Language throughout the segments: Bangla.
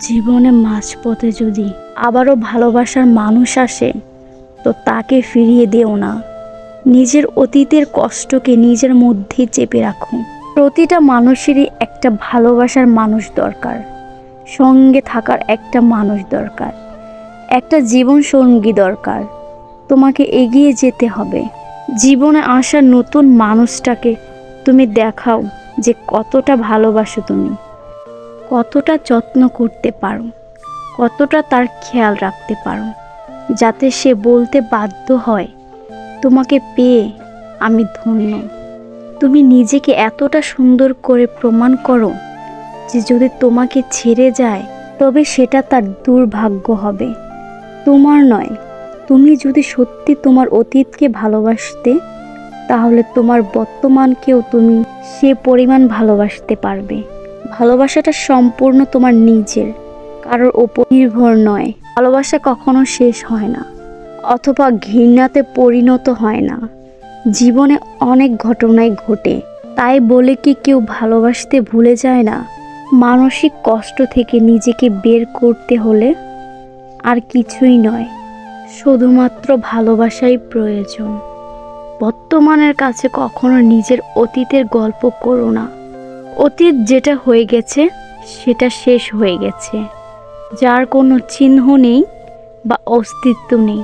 জীবনে মাঝপথে যদি আবারও ভালোবাসার মানুষ আসে, তো তাকে ফিরিয়ে দেও না। নিজের অতীতের কষ্টকে নিজের মধ্যে চেপে রাখো। প্রতিটা মানুষেরই একটা ভালোবাসার মানুষ দরকার। সঙ্গে থাকার একটা মানুষ দরকার। একটা জীবন সঙ্গী দরকার। তোমাকে এগিয়ে যেতে হবে। জীবনে আসা নতুন মানুষটাকে তুমি দেখাও যে কতটা ভালোবাসো তুমি। কতটা যত্ন করতে পারো, কতটা তার খেয়াল রাখতে পারো, যাতে সে বলতে বাধ্য হয়, তোমাকে পেয়ে আমি ধন্য। তুমি নিজেকে এতটা সুন্দর করে প্রমাণ করো যে যদি তোমাকে ছেড়ে যায়, তবে সেটা তার দুর্ভাগ্য হবে। তোমার নয়, তুমি যদি সত্যি তোমার অতীতকে ভালোবাসতে, তাহলে তোমার বর্তমানকেও তুমি সে পরিমাণ ভালোবাসতে পারবে। ভালোবাসাটা সম্পূর্ণ তোমার নিজের, কারোর ওপর নির্ভর নয়। ভালোবাসা কখনো শেষ হয় না, অথবা ঘৃণাতে পরিণত হয় না। জীবনে অনেক ঘটনাই ঘটে, তাই বলে কি কেউ ভালোবাসতে ভুলে যায় না? মানসিক কষ্ট থেকে নিজেকে বের করতে হলে আর কিছুই নয়, শুধুমাত্র ভালোবাসাই প্রয়োজন। বর্তমানের কাছে কখনো নিজের অতীতের গল্প করো না। অতীত যেটা হয়ে গেছে, সেটা শেষ হয়ে গেছে। যার কোনো চিহ্ন নেই বা অস্তিত্ব নেই।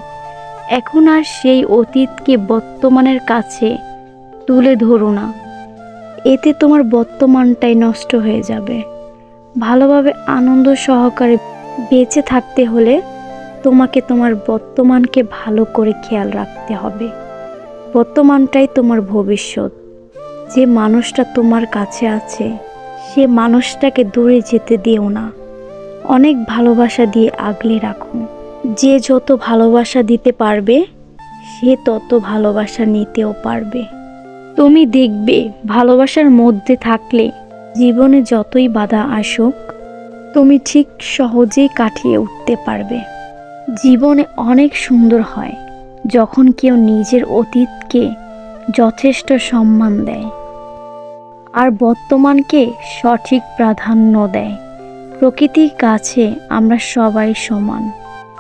এখন আর সেই অতীতকে বর্তমানের কাছে তুলে ধরো না। এতে তোমার বর্তমানটাই নষ্ট হয়ে যাবে। ভালোভাবে আনন্দ সহকারে বেঁচে থাকতে হলে তোমাকে তোমার বর্তমানকে ভালো করে খেয়াল রাখতে হবে। বর্তমানটাই তোমার ভবিষ্যৎ। যে মানুষটা তোমার কাছে আছে, সে মানুষটাকে দূরে যেতে দিও না। অনেক ভালোবাসা দিয়ে আগলে রাখো। যে যত ভালোবাসা দিতে পারবে, সে তত ভালোবাসা নিতেও পারবে। তুমি দেখবে, ভালোবাসার মধ্যে থাকলে জীবনে যতই বাধা আসুক, তুমি ঠিক সহজেই কাটিয়ে উঠতে পারবে। জীবনে অনেক সুন্দর হয় যখন কেউ নিজের অতীতকে যথেষ্ট সম্মান দেয়। আর বর্তমানকে সঠিক প্রাধান্য দেয়। প্রকৃতির কাছে আমরা সবাই সমান।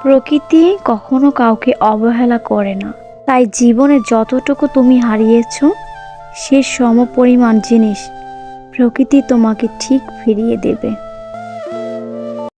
প্রকৃতি কখনো কাউকে অবহেলা করে না। তাই জীবনে যতটুকু তুমি হারিয়েছ, সে সমপরিমাণ জিনিস প্রকৃতি তোমাকে ঠিক ফিরিয়ে দেবে।